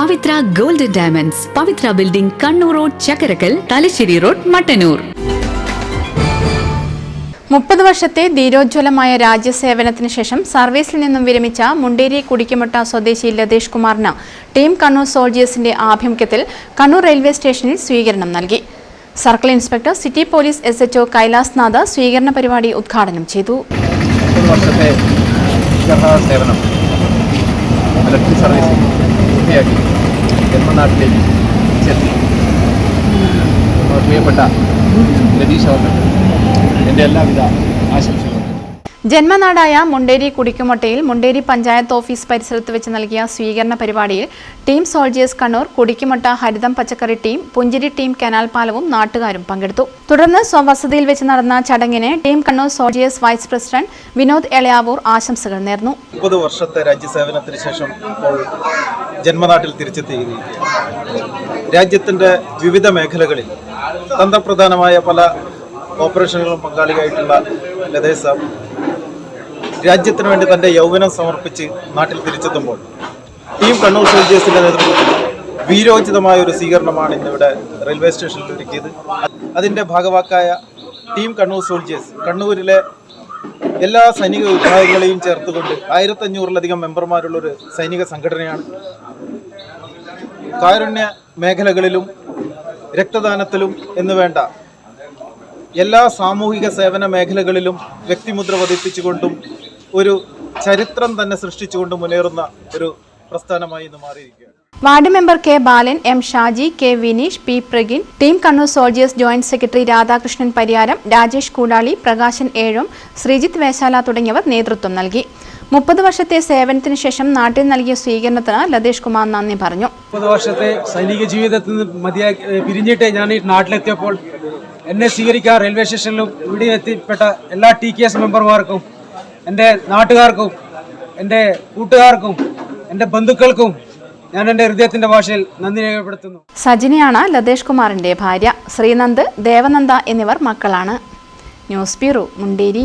Pavithra golden diamonds. Pavithra building Kannur road Chakkarakkal Thalassery road Mattannur. മുപ്പത് വർഷത്തെ ധീരോജ്വലമായ രാജ്യസേവനത്തിന് ശേഷം സർവീസിൽ നിന്നും വിരമിച്ച മുണ്ടേരി കുടിക്കുമുട്ട സ്വദേശി ലതേഷ് കുമാറിന് ടീം കണ്ണൂർ സോൾജിയേഴ്സിന്റെ ആഭിമുഖ്യത്തിൽ കണ്ണൂർ റെയിൽവേ സ്റ്റേഷനിൽ സ്വീകരണം നൽകി. Circle inspector city police S H O Kailas Nath സ്വീകരണ പരിപാടി ഉദ്ഘാടനം ചെയ്തു. വർഷത്തെ സേവനം. സർവീസ് പൂർത്തിയാക്കി ജന്മനാട്ടിലേക്ക് ചെത്തി. പ്രിയപ്പെട്ട രതീഷ് അവർക്ക് എന്റെ എല്ലാവിധ ആശംസകളും. ജന്മനാടായ മുണ്ടേരി കുടിക്കുമൊട്ടയിൽ മുണ്ടേരി പഞ്ചായത്ത് ഓഫീസ് പരിസരത്ത് വെച്ച് നൽകിയ സ്വീകരണ പരിപാടിയിൽ ടീം സോൾജിയേഴ്സ് കണ്ണൂർ കുടിക്കുമൊട്ട ഹരിതം പച്ചക്കറി ടീം പുഞ്ചിരി ടീം കനാൽ പാലവും നാട്ടുകാരും പങ്കെടുത്തു. തുടർന്ന് സ്വവസതിയിൽ വെച്ച് നടന്ന ചടങ്ങിന് team Kannur soldiers vice president Vinod Elayavoor ആശംസകൾ നേർന്നു. മുപ്പത് വർഷത്തെ രാജ്യസേവനത്തിന് ശേഷം ഇപ്പോൾ ജന്മനാട്ടിൽ തിരിച്ചെത്തിയിരിക്കുകയാണ്. രാജ്യത്തിന്റെ വിവിധ മേഖലകളിൽ തന്ത്രപ്രധാനമായ പല ഓപ്പറേഷനുകളും പങ്കാളിയായിട്ടുള്ള ലതേഷ് സാബ് രാജ്യത്തിന് വേണ്ടി തന്റെ യൗവനം സമർപ്പിച്ച് നാട്ടിൽ തിരിച്ചെത്തുമ്പോൾ ടീം കണ്ണൂർ സോൾജേഴ്സിന്റെ നേതൃത്വത്തിൽ വീരോചിതമായ ഒരു സ്വീകരണമാണ് ഇന്നിവിടെ റെയിൽവേ സ്റ്റേഷനിൽ ഒരുക്കിയത്. അതിന്റെ ഭാഗവാക്കായ ടീം കണ്ണൂർ സോൾജേഴ്സ് കണ്ണൂരിലെ എല്ലാ സൈനിക വിഭാഗങ്ങളെയും ചേർത്തുകൊണ്ട് ആയിരത്തഞ്ഞൂറിലധികം മെമ്പർമാരുള്ളൊരു സൈനിക സംഘടനയാണ് കാരുണ്യ മേഖലകളിലും രക്തദാനത്തിലും എന്ന് വേണ്ട എല്ലാ സാമൂഹിക സേവന മേഖലകളിലും വ്യക്തിമുദ്ര പതിപ്പിച്ചുകൊണ്ടും ഒരു ചരിത്രം തന്നെ സൃഷ്ടിച്ചുകൊണ്ട് മുന്നേറുന്ന ഒരു പ്രസ്ഥാനമായി ഇന്ന് മാറിയിരിക്കുകയാണ്. Ward member K Balan M Shaji K Vineesh P Pragin team Kannur soldiers joint secretary Radhakrishnan Pariyaram Rajesh Koodali Prakashan ഏഴും ശ്രീജിത്ത് വേശാല തുടങ്ങിയവർ നേതൃത്വം നൽകി. മുപ്പത് വർഷത്തെ സേവനത്തിന് ശേഷം നാട്ടിൽ നൽകിയ സ്വീകരണത്തിന് ലതേഷ് കുമാർ നന്ദി പറഞ്ഞു. മുപ്പത് വർഷത്തെ സൈനിക ജീവിതത്തിൽ നിന്ന് മതിയാക്കി പിരിഞ്ഞിട്ട് ഞാൻ ഈ നാട്ടിലെത്തിയപ്പോൾ എന്നെ സ്വീകരിക്കാൻ റെയിൽവേ സ്റ്റേഷനിലും ഇവിടെ എത്തിപ്പെട്ട എല്ലാ ടി കെ എസ് മെമ്പർമാർക്കും എന്റെ നാട്ടുകാർക്കും എന്റെ കൂട്ടുകാർക്കും എന്റെ ബന്ധുക്കൾക്കും ഞാൻ എന്റെ ഹൃദയത്തിന്റെ ഭാഷയിൽ നന്ദി രേഖപ്പെടുത്തുന്നു. സജിനിയാണ് ലതേഷ് കുമാറിന്റെ ഭാര്യ. ശ്രീനന്ദ് ദേവനന്ദ എന്നിവർ മക്കളാണ്. News bureau Munderi.